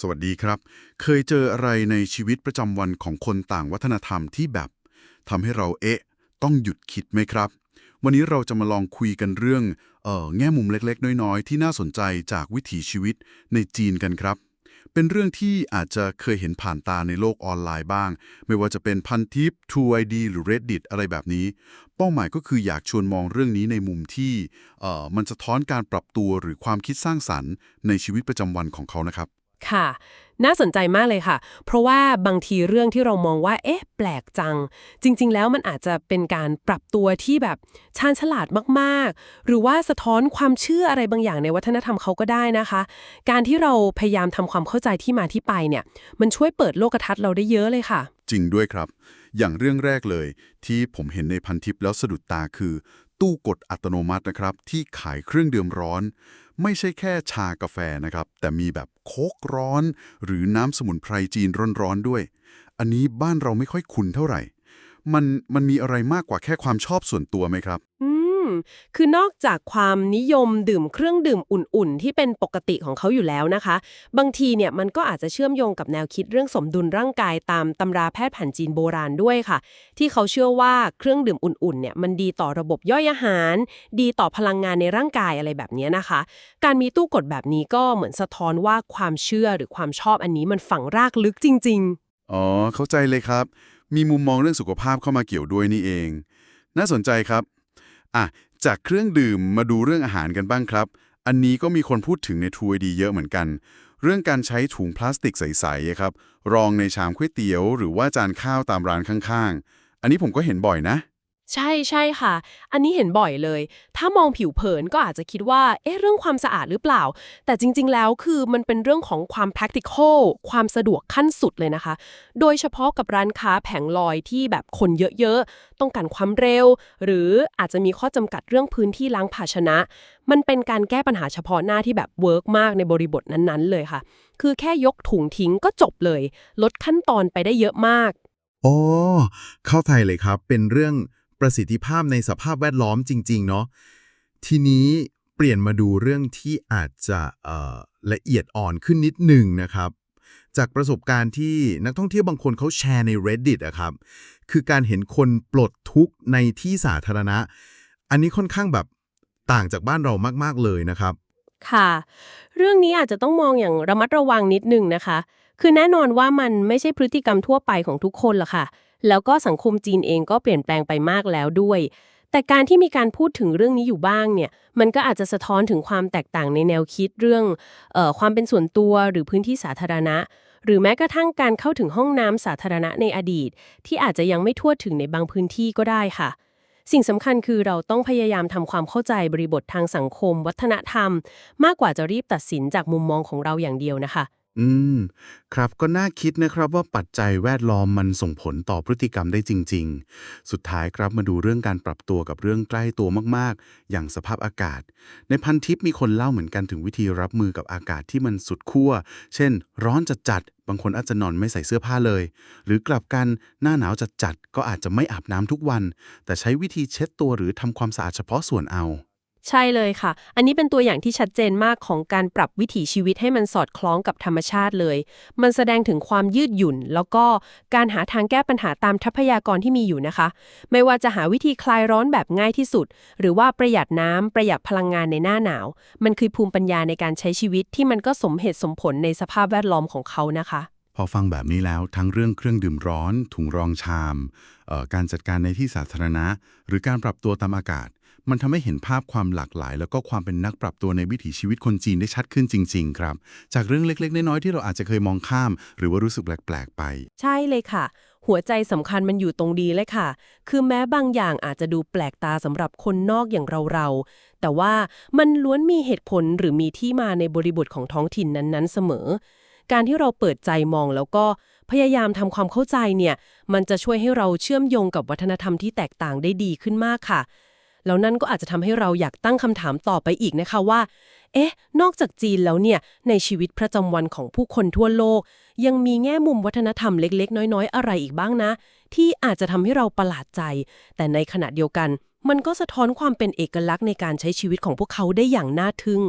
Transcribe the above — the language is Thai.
สวัสดีครับ เคยเจออะไรในชีวิตประจำวันของคนต่างวัฒนธรรมที่แบบทำให้เราเอ๊ะ ต้องหยุดคิดไหมครับ วันนี้เราจะมาลองคุยกันเรื่องเอ่อแง่มุมเล็กๆ น้อยๆ ที่น่าสนใจจากวิถีชีวิตในจีนกันครับ เป็นเรื่องที่อาจจะเคยเห็นผ่านตาในโลกออนไลน์บ้าง ไม่ว่าจะเป็นพันทิป True ID หรือ Reddit อะไรแบบนี้ เป้าหมายก็คืออยากชวนมองเรื่องนี้ในมุมที่เอ่อมันสะท้อนการปรับตัวหรือความคิดสร้างสรรค์ในชีวิตประจำวันของเขานะครับ ค่ะ น่าสนใจมากเลยค่ะ เพราะว่าบางทีเรื่องที่เรามองว่า เอ๊ะ แปลกจัง จริง ๆ แล้วมันอาจจะเป็นการปรับตัวที่แบบชาญฉลาดมากๆ หรือว่าสะท้อนความเชื่ออะไรบางอย่างในวัฒนธรรมเขาก็ได้นะคะ การที่เราพยายามทำความเข้าใจที่มาที่ไปเนี่ย มันช่วยเปิดโลกทัศน์เราได้เยอะเลยค่ะ จริงด้วยครับ อย่างเรื่องแรกเลย ที่ผมเห็นในพันทิปแล้วสะดุดตาคือ ตู้กดอัตโนมัตินะครับ ที่ขายเครื่องดื่มร้อน ไม่ใช่แค่ชากาแฟนะครับ แต่มีแบบโคกร้อน หรือน้ำสมุนไพรจีนร้อนๆด้วย อันนี้บ้านเราไม่ค่อยคุ้นเท่าไหร่ มันมันมีอะไรมากกว่าแค่ความชอบส่วนตัวไหมครับ อืม คือนอกจากความนิยมดื่มเครื่องดื่มอุ่นๆ ที่เป็นปกติของเขาอยู่แล้วนะคะ บางทีเนี่ยมันก็อาจจะเชื่อมโยงกับแนวคิดเรื่องสมดุลร่างกายตามตำราแพทย์แผนจีนโบราณด้วยค่ะ ที่เขาเชื่อว่าเครื่องดื่มอุ่นๆเนี่ยมันดีต่อระบบย่อยอาหาร ดีต่อพลังงานในร่างกายอะไรแบบนี้นะคะ การมีตู้กดแบบนี้ก็เหมือนสะท้อนว่าความเชื่อหรือความชอบอันนี้มันฝังรากลึกจริง ๆ อ๋อ เข้าใจเลยครับ มีมุมมองเรื่องสุขภาพเข้ามาเกี่ยวด้วยนี่เอง น่าสนใจครับ อะจากเครื่องดื่มมาดูเรื่องอาหารกันบ้างครับ อันนี้ก็มีคนพูดถึงในทัวร์ดีเยอะเหมือนกัน เรื่องการใช้ถุงพลาสติกใสๆครับ รองในชามก๋วยเตี๋ยว หรือว่าจานข้าวตามร้านข้างๆ อันนี้ผมก็เห็นบ่อยนะ ใช่ใช่ค่ะ อันนี้เห็นบ่อยเลย ถ้ามองผิวเผินก็อาจจะคิดว่า เอ๊ะ เรื่องความสะอาดหรือเปล่า แต่จริง ๆ แล้วคือมันเป็นเรื่องของความ practical ความสะดวกขั้นสุดเลยนะคะ โดยเฉพาะกับร้านค้าแผงลอยที่แบบคนเยอะ ๆ ต้องการความเร็ว หรืออาจจะมีข้อจำกัดเรื่องพื้นที่ล้างภาชนะ มันเป็นการแก้ปัญหาเฉพาะหน้าที่แบบเวิร์กมากในบริบทนั้นๆ เลยค่ะ คือแค่ยกถุงทิ้งก็จบเลย ลดขั้นตอนไปได้เยอะมาก อ๋อ เข้าใจเลยครับ เป็นเรื่อง ประสิทธิภาพในสภาพแวดล้อมจริง ๆ เนาะทีนี้เปลี่ยนมาดูเรื่องที่อาจจะละเอียดอ่อนขึ้นนิดหนึ่งนะครับ จากประสบการณ์ที่นักท่องเที่ยวบางคนเขาแชร์ใน Reddit อะครับ คือการเห็นคนปลดทุกข์ในที่สาธารณะ อันนี้ค่อนข้างแบบต่างจากบ้านเรามาก ๆ เลยนะครับ ค่ะ เรื่องนี้อาจจะต้องมองอย่างระมัดระวังนิดหนึ่งนะคะ คือแน่นอนว่ามันไม่ใช่พฤติกรรมทั่วไปของทุกคนละค่ะ แล้วก็สังคมจีนเองก็เปลี่ยนแปลงไปมากแล้วด้วย แต่การที่มีการพูดถึงเรื่องนี้อยู่บ้างเนี่ยมันก็อาจจะสะท้อนถึงความแตกต่างในแนวคิดเรื่องออความเป็นส่วนตัวหรือพื้นที่สาธารณะ หรือแม้กระทั่งการเข้าถึงห้องน้ำสาธารณะในอดีต ที่อาจจะยังไม่ทั่วถึงในบางพื้นที่ก็ได้ค่ะสิ่งสำคัญคือเราต้องพยายามทำความเข้าใจบริบททางสังคม วัฒนธรรม มากกว่าจะรีบตัดสินจากมุมมองของเราอย่างเดียวนะคะ อืม ครับก็น่าคิดนะครับว่าปัจจัยแวดล้อมมันส่งผลต่อพฤติกรรมได้จริง ๆ สุดท้ายครับมาดูเรื่องการปรับตัวกับเรื่องใกล้ตัวมากๆ อย่างสภาพอากาศ ในพันทิปมีคนเล่าเหมือนกันถึงวิธีรับมือกับอากาศที่มันสุดขั้ว เช่น ร้อนจัดๆบางคนอาจจะนอนไม่ใส่เสื้อผ้าเลย หรือกลับกันหน้าหนาวจัดๆก็อาจจะไม่อาบน้ำทุกวัน แต่ใช้วิธีเช็ดตัวหรือทำความสะอาดเฉพาะส่วนเอา ใช่เลยค่ะ อันนี้เป็นตัวอย่างที่ชัดเจนมากของการปรับวิถีชีวิตให้มันสอดคล้องกับธรรมชาติเลย มันแสดงถึงความยืดหยุ่น แล้วก็การหาทางแก้ปัญหาตามทรัพยากรที่มีอยู่นะคะ ไม่ว่าจะหาวิธีคลายร้อนแบบง่ายที่สุด หรือว่าประหยัดน้ำประหยัดพลังงานในหน้าหนาว มันคือภูมิปัญญาในการใช้ชีวิตที่มันก็สมเหตุสมผลในสภาพแวดล้อมของเขานะคะ พอฟังแบบนี้แล้วทั้งเรื่องเครื่องดื่มร้อน ถุงรองชามการจัดการในที่สาธารณะ หรือการปรับตัวตามอากาศ มันทำให้เห็นภาพความหลากหลาย แล้วก็ความเป็นนักปรับตัวในวิถีชีวิตคนจีนได้ชัดขึ้นจริง ๆ ครับ จากเรื่องเล็ก ๆ น้อยๆที่เราอาจจะเคยมองข้าม หรือว่ารู้สึกแปลกๆไป ใช่เลยค่ะ หัวใจสำคัญมันอยู่ตรงดีเลยค่ะ คือแม้บางอย่างอาจจะดูแปลกตาสำหรับคนนอกอย่างเราๆแต่ว่ามันล้วนมีเหตุผลหรือมีที่มาในบริบทของท้องถิ่นนั้นๆ เสมอ การที่เราเปิดใจมองแล้วก็พยายามทำความเข้าใจเนี่ย มันจะช่วยให้เราเชื่อมโยงกับวัฒนธรรมที่แตกต่างได้ดีขึ้นมากค่ะ แล้วนั่นก็อาจจะทำให้เราอยากตั้งคำถามต่อไปอีกนะคะว่า เอ๊ะ นอกจากจีนแล้วเนี่ย ในชีวิตประจำวันของผู้คนทั่วโลก ยังมีแง่มุมวัฒนธรรมเล็ก ๆ น้อย ๆ อะไรอีกบ้างนะ ที่อาจจะทำให้เราประหลาดใจ แต่ในขณะเดียวกัน มันก็สะท้อนความเป็นเอกลักษณ์ในการใช้ชีวิตของพวกเขาได้อย่างน่าทึ่ง